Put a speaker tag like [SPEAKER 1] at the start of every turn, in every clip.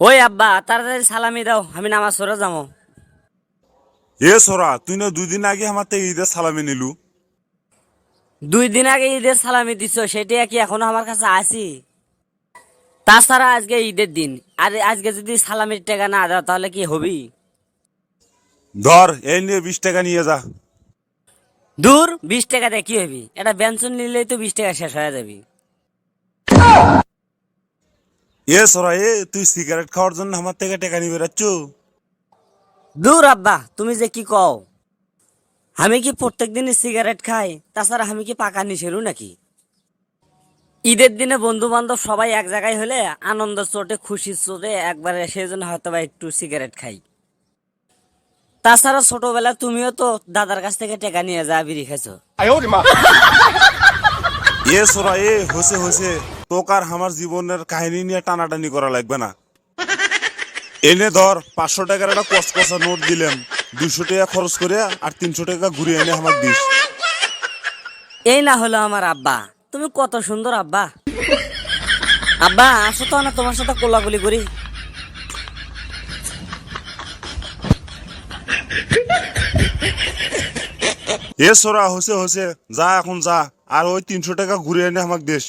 [SPEAKER 1] ওই আব্বা তাড়াতাড়ি সালামি দাও আমি নামাজ পড়ে যাব।
[SPEAKER 2] এ সোরা তুই না দুই দিন আগে আমার থেকে ঈদের সালামি নিলু?
[SPEAKER 1] দুই দিন আগে ঈদের সালামি দিছ সেটা কি এখনও আমার কাছে আছি? তাছাড়া আজকে ঈদের দিন আর আজকে যদি সালামির টাকা না দাও তাহলে কি হবি?
[SPEAKER 2] ধর এই নিয়ে বিশ টাকা নিয়ে যা।
[SPEAKER 1] দূর বিশ টাকা দিয়ে কি হবি? এটা বেঞ্চন নিলেই তো বিশ টাকা শেষ হয়ে যাবি।
[SPEAKER 2] এ সরাই তুই সিগারেট খাওয়ার জন্য আমার থেকে টাকা নিয়ে বেড়াচ্ছ?
[SPEAKER 1] দূর আব্বা তুমি যে কি কও? আমি কি প্রত্যেক দিনই সিগারেট খাই? তাছাড়া আমি কি পাকা নিশেরু নাকি? ঈদের দিনে বন্ধু বান্ধব সবাই এক জায়গায় হলে আনন্দ চোটে খুশির চোটে একবারে সেই জন্য হয়তো বা একটু সিগারেট খাই। তাছাড়া ছোটবেলা তুমিও তো দাদার কাছ থেকে টেকা নিয়ে যা বিড়ি খেছো
[SPEAKER 3] এ ইয়ে সরাই
[SPEAKER 2] এ হসে হসে। তোক আর আমার জীবনের কাহিনী নিয়ে টানাটানি করা লাগবে না। এনে ধর পাঁচশো টাকার একটা কসকসা নোট দিলাম। দুইশো টাকা খরচ করে আর তিনশো টাকা ঘুরে এনে আমার দিস।
[SPEAKER 1] এই না হলো আমার আব্বা। তুমি কত সুন্দর আব্বা। আব্বা আসো তো না তোমার সাথে কোলাগুলি করি।
[SPEAKER 2] এ সোরা হসে হসে যা এখন যা। আর ওই তিনশো টাকা ঘুরে এনে আমার দেশ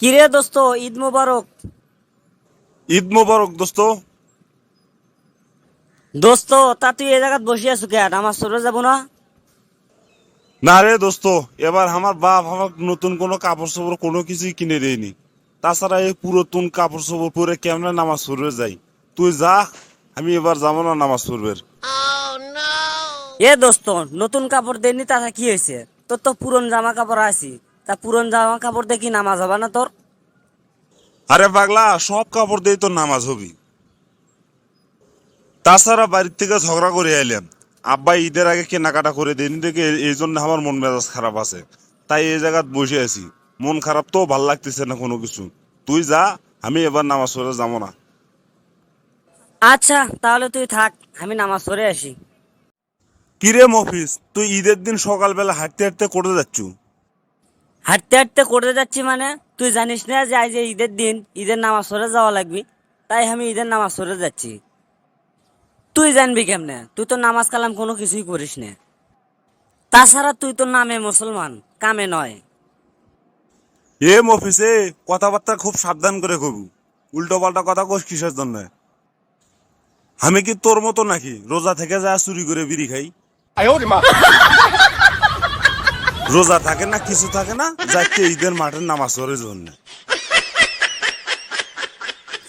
[SPEAKER 1] কিরে দোস্ত ঈদ মোবারক।
[SPEAKER 2] ঈদ মোবারক দোস্ত।
[SPEAKER 1] দোস্ত তা তুই এই জায়গাত বসে আছো কে আমার সরে যাব না?
[SPEAKER 2] না রে দোস্ত এবার আমার বাপ আমার নতুন কোনো কাপড় চোপড় কোনো কিছুই কিনে দেয়নি। তাছাড়া এই পুরাতন কাপড় চোপড় পরে কেমনে নামাজ পড়বে যাই। তুই যা আমি এবার যাব না নামাজ পড়বে।
[SPEAKER 1] এ দোস্ত নতুন কাপড় দেননি তাতে কি হয়েছে? তোর তো পুরন জামা কাপড় আছি। তা পুরন জামা কাপড় দেখি নামাজ হবে না তোর?
[SPEAKER 2] আরে পাগলা সব কাপড় দিয়ে তোর নামাজ হবি। তাছাড়া বাড়ির থেকে ঝগড়া করে এলাম আব্বা ঈদের আগে কেনাকাটা করে দেয়নি দেখে এই- এই জন্য আমার মন মেজাজ খারাপ আছে। তাই এই জায়গাত বসে আছি। মন খারাপ তো ভালো লাগতেছে না কোনো কিছু। তুই যা আমি এবার নামাজ পড়ে যাব না।
[SPEAKER 1] আচ্ছা তাহলে তুই থাক আমি নামাজ পড়ে আসি।
[SPEAKER 2] কিরে মফিস তুই ঈদের দিন সকালবেলা হাঁটতে হাঁটতে করে যাচ্ছু?
[SPEAKER 1] হাঁটতে হাঁটতে করতে যাচ্ছি মানে তুই জানিস না যে আজ ঈদের দিন ঈদের নামাজ পড়ে যাওয়া লাগবে? তাই আমি ঈদের নামাজ পড়ে যাচ্ছি। তুই জানবি কেমনে? তুই তো নামাজ কালাম কোনো কিছুই করিস না। তাছাড়া তুই তো নামে মুসলমান কামে নয়।
[SPEAKER 2] এ মফিসে কথাবার্তা খুব সাবধান করে কবু। উল্টো পাল্টা কথা কস কিসের জন্য? আমি কি তোর মতো নাকি? রোজা থেকে যা চুরি করে বিড়ি খাই? রোজা থাকে না, কিছু থাকে না যাচ্ছে ঈদের মাঠের নামাজ পড়ার জন্য।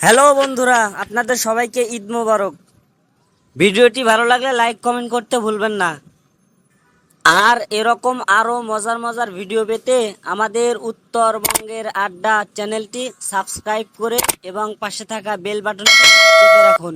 [SPEAKER 1] হ্যালো বন্ধুরা, আপনাদের সবাইকে ঈদ মোবারক। ভিডিওটি ভালো লাগলে লাইক, কমেন্ট করতে ভুলবেন না। আর এরকম আরও মজার মজার ভিডিও পেতে আমাদের উত্তরবঙ্গের আড্ডা চ্যানেলটি সাবস্ক্রাইব করে এবং পাশে থাকা বেল বাটনটি রাখুন।